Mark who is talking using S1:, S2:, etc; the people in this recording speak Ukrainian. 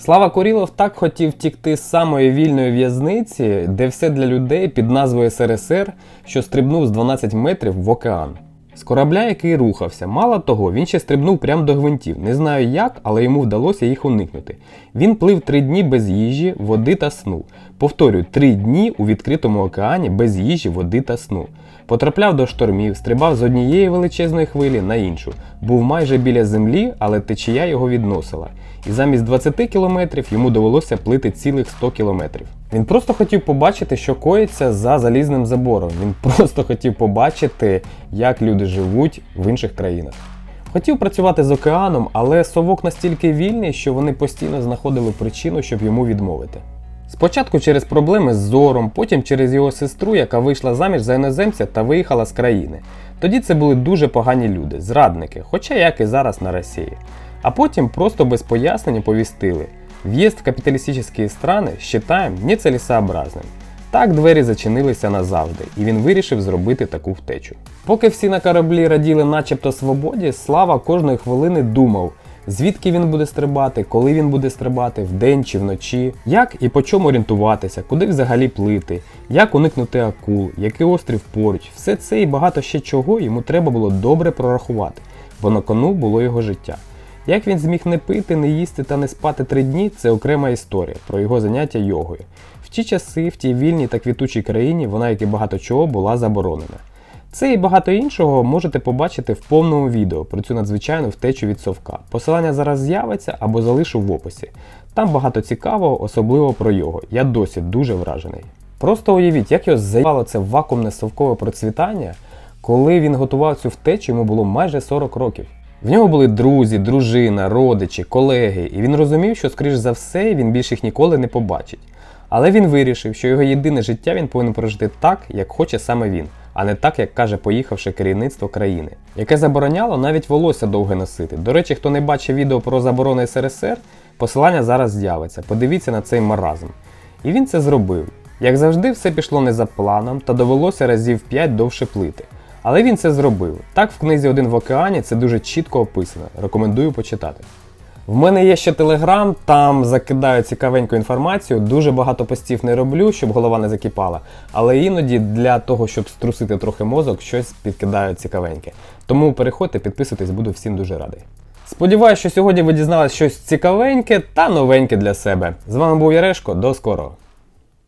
S1: Слава Курілов так хотів тікти з самої вільної в'язниці, де все для людей під назвою СРСР, що стрибнув з 12 метрів в океан. З корабля, який рухався, мало того, він ще стрибнув прямо до гвинтів. Не знаю як, але йому вдалося їх уникнути. Він плив три дні без їжі, води та сну. Повторюю, три дні у відкритому океані без їжі, води та сну. Потрапляв до штормів, стрибав з однієї величезної хвилі на іншу. Був майже біля землі, але течія його відносила. І замість 20 кілометрів йому довелося плити цілих 100 кілометрів. Він просто хотів побачити, що коїться за залізним забором. Він просто хотів побачити, як люди живуть в інших країнах. Хотів працювати з океаном, але совок настільки вільний, що вони постійно знаходили причину, щоб йому відмовити. Спочатку через проблеми з зором, потім через його сестру, яка вийшла заміж за іноземця та виїхала з країни. Тоді це були дуже погані люди, зрадники, хоча як і зараз на Росії. А потім просто без пояснень повістили. В'їзд в капіталістичні страни считаем нецелесообразним. Так двері зачинилися назавжди, і він вирішив зробити таку втечу. Поки всі на кораблі раділи начебто свободі, слава кожної хвилини думав, звідки він буде стрибати, коли він буде стрибати, вдень чи вночі, як і по чому орієнтуватися, куди взагалі плити, як уникнути акул, який острів поруч. Все це і багато ще чого йому треба було добре прорахувати, бо на кону було його життя. Як він зміг не пити, не їсти та не спати три дні, це окрема історія про його заняття йогою. В ті часи, в тій вільній та квітучій країні, вона, як і багато чого, була заборонена. Це і багато іншого можете побачити в повному відео про цю надзвичайну втечу від совка. Посилання зараз з'явиться або залишу в описі. Там багато цікавого, особливо про його. Я досі дуже вражений. Просто уявіть, як його заїбало це вакуумне совкове процвітання, коли він готував цю втечу, йому було майже 40 років. В нього були друзі, дружина, родичі, колеги, і він розумів, що, скоріш за все, він більше їх ніколи не побачить. Але він вирішив, що його єдине життя він повинен прожити так, як хоче саме він, а не так, як каже поїхавши керівництво країни, яке забороняло навіть волосся довге носити. До речі, хто не бачив відео про заборони СРСР, посилання зараз з'явиться. Подивіться на цей маразм. І він це зробив. Як завжди, все пішло не за планом, та довелося разів 5 довше плити. Але він це зробив. Так в книзі Один в океані це дуже чітко описано. Рекомендую почитати. В мене є ще телеграм, там закидаю цікавеньку інформацію. Дуже багато постів не роблю, щоб голова не закипала. Але іноді для того, щоб струсити трохи мозок, щось підкидаю цікавеньке. Тому переходьте, підписуйтесь, буду всім дуже радий. Сподіваюсь, що сьогодні ви дізналися щось цікавеньке та новеньке для себе. З вами був Ярешко, до скорого!